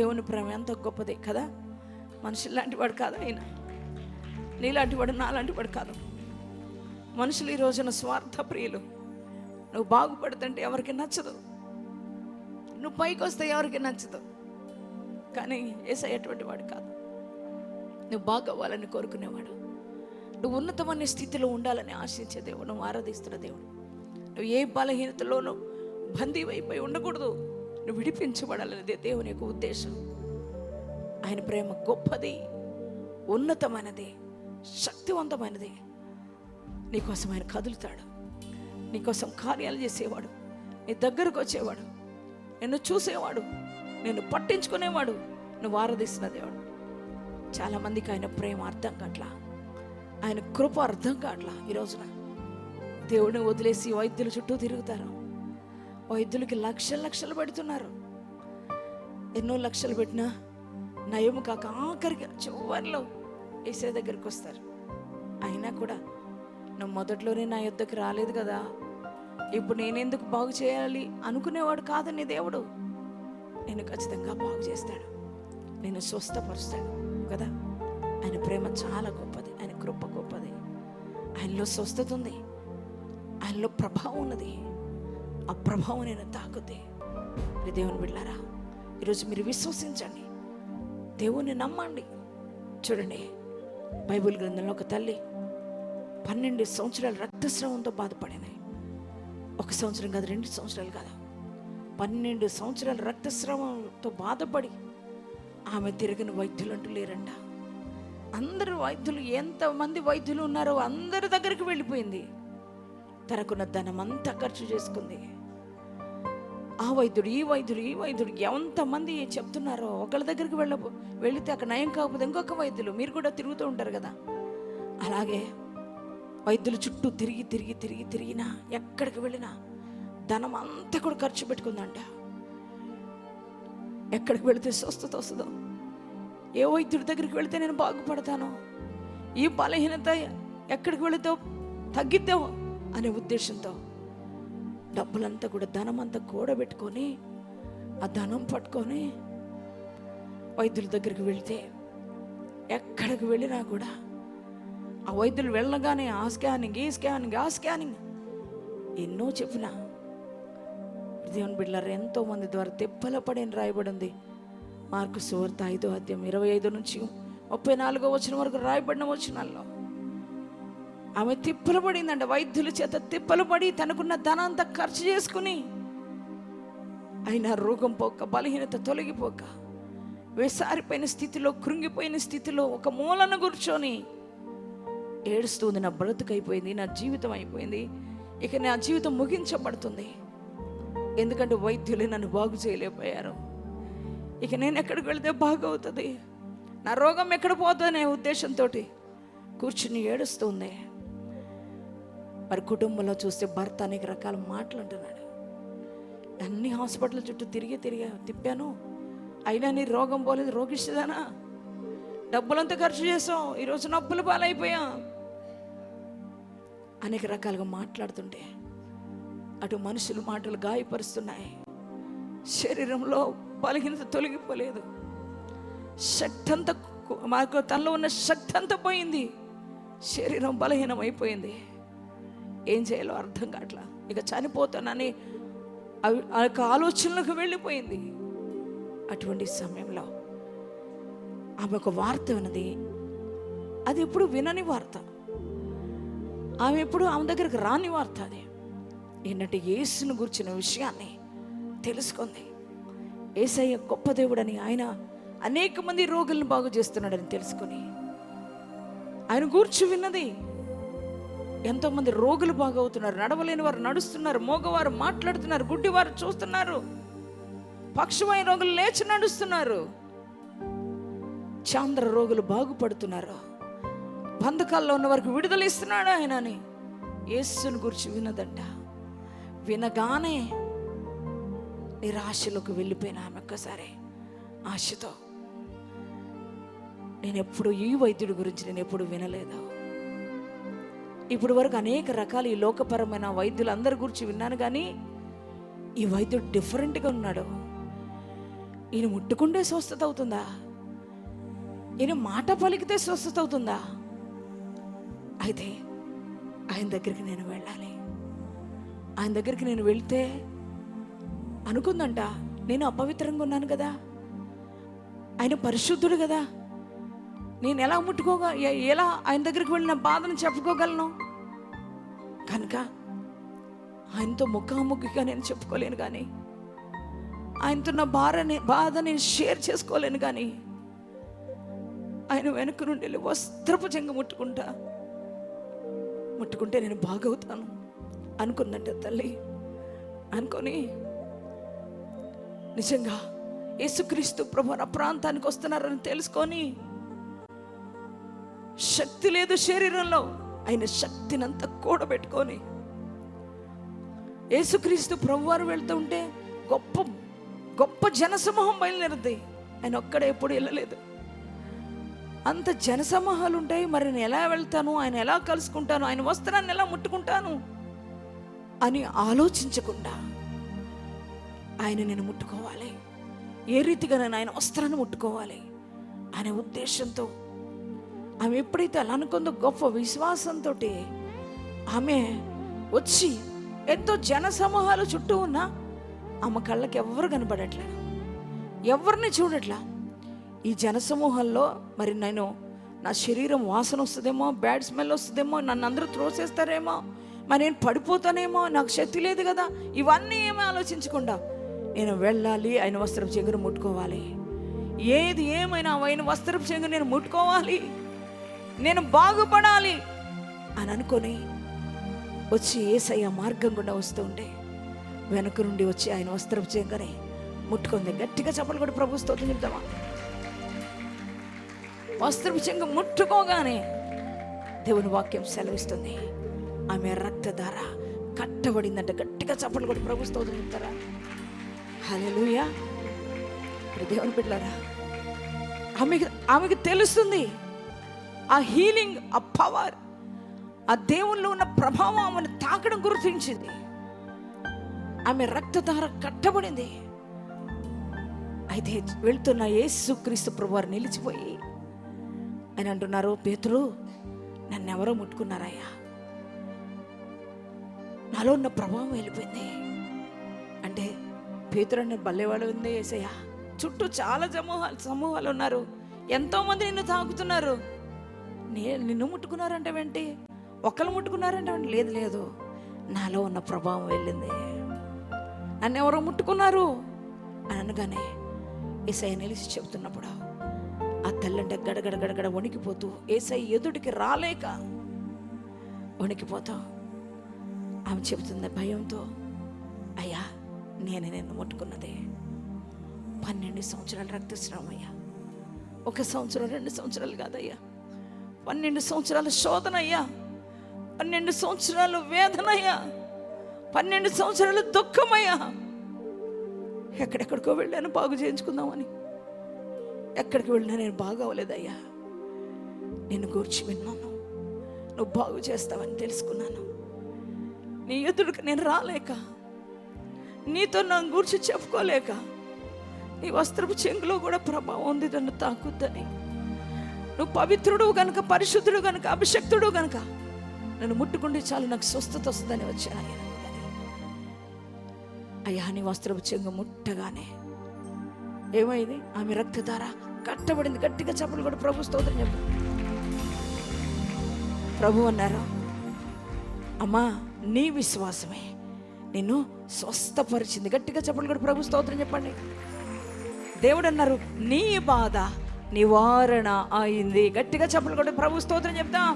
దేవుని ప్రేమ ఎంత గొప్పది కదా? మనుషులు లాంటి వాడు కాదు ఆయన. నీలాంటి వాడు నాలాంటి వాడు కాదు. మనుషులు ఈ రోజున స్వార్థ ప్రియులు నువ్వు బాగుపడుతుంటే ఎవరికి నచ్చదు. నువ్వు పైకి వస్తే ఎవరికి నచ్చదు. కానీ ఏసై వాడు కాదు. నువ్వు బాగవ్వాలని కోరుకునేవాడు. నువ్వు ఉన్నతమైన స్థితిలో ఉండాలని ఆశించే దేవుడు నువ్వు ఆరాధిస్తున్న దేవుడు. నువ్వు ఏ బలహీనతలోనూ బందీ అయిపోయి ఉండకూడదు. నువ్వు విడిపించబడాలనేది దేవుని యొక్క ఉద్దేశం. ఆయన ప్రేమ గొప్పది ఉన్నతమైనది శక్తివంతమైనది. నీకోసం ఆయన కదులుతాడు. నీకోసం కార్యాలు చేసేవాడు నీ దగ్గరకు వచ్చేవాడు నిన్ను చూసేవాడు నిన్ను పట్టించుకునేవాడు నువ్వు ఆరాధిస్తున్న దేవుడు. చాలామందికి ఆయన ప్రేమ అర్థం కావట్లా? ఆయన కృప అర్థం కావట్లా? ఈ రోజున దేవుడిని వదిలేసి వైద్యుల చుట్టూ తిరుగుతారు. వైద్యులకి లక్షలు లక్షలు పెడుతున్నారు. ఎన్నో లక్షలు పెట్టినా నయము కాక ఆఖరికి చివరిలో ఏసే దగ్గరికి వస్తారు. అయినా కూడా నువ్వు మొదట్లోనే నా యుద్ధకి రాలేదు కదా. ఇప్పుడు నేనెందుకు బాగు చేయాలి అనుకునేవాడు కాదు నీ దేవుడు. నేను ఖచ్చితంగా బాగు చేస్తాడు. నేను స్వస్థపరుస్తాడు కదా. ఆయన ప్రేమ చాలా గొప్పది. ఆయన కృప గొప్పది. ఆయనలో స్వస్థత ఉంది. ఆయనలో ప్రభావం ఉన్నది. ఆ ప్రభావం నేను తాకుద్ది మీరు దేవుని బిడ్డారా ఈరోజు మీరు విశ్వసించండి. దేవుణ్ణి నమ్మండి. చూడండి బైబిల్ గ్రంథంలో ఒక తల్లి పన్నెండు సంవత్సరాలు రక్తస్రావంతో బాధపడినాయి ఒక సంవత్సరం కాదు రెండు సంవత్సరాలు కాదు. పన్నెండు సంవత్సరాలు రక్తస్రావంతో బాధపడి ఆమె తిరగని వైద్యులు అంటూ లేరంట. అందరు వైద్యులు ఎంతమంది వైద్యులు ఉన్నారో అందరి దగ్గరికి వెళ్ళిపోయింది. తనకున్న ధనమంతా ఖర్చు చేసుకుంది. ఆ వైద్యుడు ఈ వైద్యుడు ఈ వైద్యుడు ఎంతమంది చెప్తున్నారో ఒకళ్ళ దగ్గరికి వెళ్ళ వెళితే అక్కడ నయం కాకపోతే ఇంకొక వైద్యులు మీరు కూడా తిరుగుతూ ఉంటారు కదా. అలాగే వైద్యుల చుట్టూ తిరిగి తిరిగి తిరిగి తిరిగినా ఎక్కడికి వెళ్ళినా ధనం అంతా కూడా ఖర్చు పెట్టుకుందంట. ఎక్కడికి వెళితే స్వస్థత వస్తుందో? ఏ వైద్యుడి దగ్గరికి వెళితే నేను బాగుపడతాను? ఈ బలహీనత ఎక్కడికి వెళితే తగ్గిద్దాం? అనే ఉద్దేశంతో డబ్బులంతా కూడా ధనం అంతా కూడబెట్టుకొని ఆ ధనం పట్టుకొని వైద్యుల దగ్గరికి వెళితే ఎక్కడికి వెళ్ళినా కూడా ఆ వైద్యులు వెళ్ళగానే ఆ స్కానింగ్ ఈ స్కానింగ్ ఆ స్కానింగ్ ఎన్నో చెప్పిన దేవుని బిడ్డలారు ఎంతో మంది ద్వారా తెప్పల పడేని రాయబడింది మార్కు సువార్త ఐదో అధ్యాయం ఇరవై ఐదు నుంచి ముప్పై నాలుగో వచ్చిన వరకు రాయబడిన వచనాల్లో. ఆమె తిప్పలు పడిందంట వైద్యుల చేత తిప్పలు పడి తనకున్న ధనంతా ఖర్చు చేసుకుని. అయినా రోగం పోక బలహీనత తొలగిపోక వేసారిపోయిన స్థితిలో కృంగిపోయిన స్థితిలో ఒక మూలన కూర్చొని ఏడుస్తుంది నా బ్రతుకు అయిపోయింది నా జీవితం అయిపోయింది. ఇక నా జీవితం ముగించబడుతుంది. ఎందుకంటే వైద్యులే నన్ను బాగు చేయలేకపోయారు. ఇక నేను ఎక్కడికి వెళితే బాగవుతుంది. నా రోగం ఎక్కడ పోతుందనే ఉద్దేశంతో కూర్చుని ఏడుస్తుంది మరి కుటుంబంలో చూస్తే భర్త అనేక రకాల మాటలు అంటున్నాడు. అన్ని హాస్పిటల్ చుట్టూ తిరిగి తిరిగి తిప్పాను. అయినా నీ రోగం పోలేదు రోగిస్తుందానా? డబ్బులంతా ఖర్చు చేసాం ఈరోజు నొప్పులు పాలైపోయాం. అనేక రకాలుగా మాట్లాడుతుంటే అటు మనుషులు మాటలు గాయపరుస్తున్నాయి. శరీరంలో బలహీనత తొలగిపోలేదు. శక్తి అంతా మాకు తనలో ఉన్న శక్తి అంతా పోయింది. శరీరం బలహీనం అయిపోయింది ఏం చేయాలో అర్థం కావట్లా? ఇక చనిపోతానని అవి ఆ యొక్క ఆలోచనలకు వెళ్ళిపోయింది. అటువంటి సమయంలో ఆమె ఒక వార్త విన్నది. అది ఎప్పుడు వినని వార్త. ఆమె ఎప్పుడు ఆమె దగ్గరకు రాని వార్త అది. ఏంటంటే యేసును గురించిన విషయాన్ని తెలుసుకుంది. ఏసయ్య గొప్ప దేవుడని ఆయన అనేక మంది రోగులను బాగు చేస్తున్నాడని తెలుసుకొని ఆయన గూర్చి విన్నది. ఎంతోమంది రోగులు బాగవుతున్నారు నడవలేని వారు నడుస్తున్నారు మోగవారు మాట్లాడుతున్నారు గుడ్డివారు చూస్తున్నారు పక్షమైన రోగులు లేచి నడుస్తున్నారు. చాంద్ర రోగులు బాగుపడుతున్నారు. బంధకాల్లో ఉన్న వారికి విడుదల ఇస్తున్నాడు ఆయన అని యేసుని గురించి వినదంట. వినగానే నిరాశలోకి వెళ్ళిపోయిన ఆమె ఒక్కసారి ఆశతో నేను ఎప్పుడు ఈ వైద్యుడి గురించి నేను ఎప్పుడు వినలేదు. ఇప్పుడు వరకు అనేక రకాల ఈ లోకపరమైన వైద్యులందరి గురించి విన్నాను కానీ ఈ వైద్యుడు డిఫరెంట్గా ఉన్నాడు. ఈయన ముట్టుకుంటే స్వస్థత అవుతుందా? ఈయన మాట పలికితే స్వస్థత అవుతుందా? అయితే ఆయన దగ్గరికి నేను వెళ్ళాలి. ఆయన దగ్గరికి నేను వెళ్తే అనుకుందంట నేను అపవిత్రంగా ఉన్నాను కదా. ఆయన పరిశుద్ధుడు కదా. నేను ఎలా ముట్టుకోగా ఎలా ఆయన దగ్గరికి వెళ్ళిన బాధను చెప్పుకోగలను? కనుక ఆయనతో ముఖాముఖిగా నేను చెప్పుకోలేను కానీ ఆయనతో నా బాధని బాధ నేను షేర్ చేసుకోలేను కానీ ఆయన వెనక నుండి వెళ్ళి వస్త్రపు చెంగ ముట్టుకుంటా ముట్టుకుంటే నేను బాగవుతాను అనుకుందంట తల్లి. అనుకొని నిజంగా యేసుక్రీస్తు ప్రభు నా ప్రాంతానికి వస్తున్నారని తెలుసుకొని శక్తి లేదు శరీరంలో. ఆయన శక్తినంతా కూడబెట్టుకొని యేసుక్రీస్తు ప్రభువారు వెళ్తూ ఉంటే గొప్ప గొప్ప జనసమూహం బయలుదేరుద్ది. ఆయన ఒక్కడే ఎప్పుడు వెళ్ళలేదు. అంత జనసమూహాలు ఉంటాయి. మరి నేను ఎలా వెళ్తాను? ఆయన ఎలా కలుసుకుంటాను? ఆయన వస్త్రాన్ని ఎలా ముట్టుకుంటాను? అని ఆలోచించకుండా ఆయన నేను ముట్టుకోవాలి. ఏ రీతిగా నేను ఆయన వస్త్రాన్ని ముట్టుకోవాలి అనే ఉద్దేశంతో ఆమె ఎప్పుడైతే అలా అనుకుందో గొప్ప విశ్వాసంతో ఆమె వచ్చి ఎంతో జన సమూహాలు చుట్టూ ఉన్నా ఆమె కళ్ళకి ఎవరు కనబడట్లే ఎవరిని చూడట్లా. ఈ జనసమూహంలో మరి నేను నా శరీరం వాసన వస్తుందేమో బ్యాడ్ స్మెల్ వస్తుందేమో నన్ను అందరూ త్రోసేస్తారేమో మరి నేను పడిపోతానేమో నాకు శక్తి లేదు కదా ఇవన్నీ ఏమీ ఆలోచించకుండా నేను వెళ్ళాలి ఆయన వస్త్రపు చెగురు ముట్టుకోవాలి. ఏది ఏమైనా ఆయన వస్త్రపు చెంగు నేను ముట్టుకోవాలి. నేను బాగుపడాలి అని అనుకొని వచ్చి ఏసయ్య మార్గం గుండా వస్తూ ఉంటే వెనక నుండి వచ్చి ఆయన వస్త్రం చేయగానే ముట్టుకుంది. గట్టిగా చెప్పలు కూడా ప్రభు స్తోత్రం చెప్తామా వస్త్రపు ముట్టుకోగానే దేవుని వాక్యం సెలవిస్తుంది. ఆమె రక్తధార కట్టబడిందంటే. గట్టిగా చెప్పలు కూడా ప్రభు స్తోత్రం చెప్తారా? హల్లెలూయా. దేవుని బిడ్డారా ఆమెకి ఆమెకి తెలుస్తుంది. ఆ హీలింగ్ ఆ పవర్ ఆ దేవుల్లో ఉన్న ప్రభావం ఆమెను తాకడం గుర్తించింది. ఆమె రక్తధార కట్టబడింది. అయితే వెళ్తున్న యేసు క్రీస్తు ప్రభువారు నిలిచిపోయి ఆయన అంటున్నారు పేతురు నన్ను ఎవరో ముట్టుకున్నారయ్యా. నాలో ఉన్న ప్రభావం వెళ్ళిపోయింది. అంటే పేతురు అన్న బల్లేవాడు ఉంది ఏసయ్యా. చుట్టూ చాలా సమూహాలు సమూహాలు ఉన్నారు. ఎంతోమంది నిన్ను తాకుతున్నారు. నే నిన్ను ముట్టుకున్నారంటే ఏంటి? ఒకళ్ళు ముట్టుకున్నారంటే ఏంటి? లేదు లేదు. నాలో ఉన్న ప్రభావం వెళ్ళింది. నన్ను ఎవరో ముట్టుకున్నారు? అని అనగానే ఏసై నిలిచి చెబుతున్నప్పుడు ఆ తల్లంటే గడగడ గడగడ వణికిపోతూ ఏసై ఎదుటికి రాలేక వణికిపోతావు ఆమె చెబుతుంది భయంతో అయ్యా నేను నిన్ను ముట్టుకున్నదే. పన్నెండు సంవత్సరాలు రక్తస్రావం అయ్యా. ఒక సంవత్సరం రెండు సంవత్సరాలు కాదయ్యా. పన్నెండు సంవత్సరాల శోధన అయ్యా. పన్నెండు సంవత్సరాలు వేదనయ్యా పన్నెండు సంవత్సరాలు దుఃఖమయ్యా ఎక్కడెక్కడికో వెళ్ళాను బాగు చేయించుకుందామని. ఎక్కడికి వెళ్ళినా నేను బాగా అవ్వలేదయ్యా. నిన్ను గూర్చి విన్నాను. నువ్వు బాగు చేస్తావని తెలుసుకున్నాను. నీ ఎదురుకు నేను రాలేక నీతో నా గూర్చి చెప్పుకోలేక నీ వస్త్రపు చెంగులో కూడా ప్రభావం ఉంది నన్ను తాకుద్దని. నువ్వు పవిత్రుడు గనుక పరిశుద్ధుడు గనుక అభిషక్తుడు గనుక నన్ను ముట్టుకుంటే చాలు నాకు స్వస్థత వస్తుందని వచ్చాను ఆయన అయ్యా నీ వస్త్రపు చెంగు ముట్టగానే. ఏమైంది ఆమె రక్తధార కట్టబడింది గట్టిగా చెప్పలు కూడా ప్రభు స్తోత్రం చెప్పు. ప్రభు అన్నారు? అమ్మా నీ విశ్వాసమే. నిన్ను స్వస్థపరిచింది. గట్టిగా చెప్పలు కూడా ప్రభు స్తోత్రం చెప్పండి. దేవుడు అన్నారు నీ బాధ నివారణ అయింది. గట్టిగా చెప్పలు కూడా ప్రభు స్తోత్రం చెప్తాం.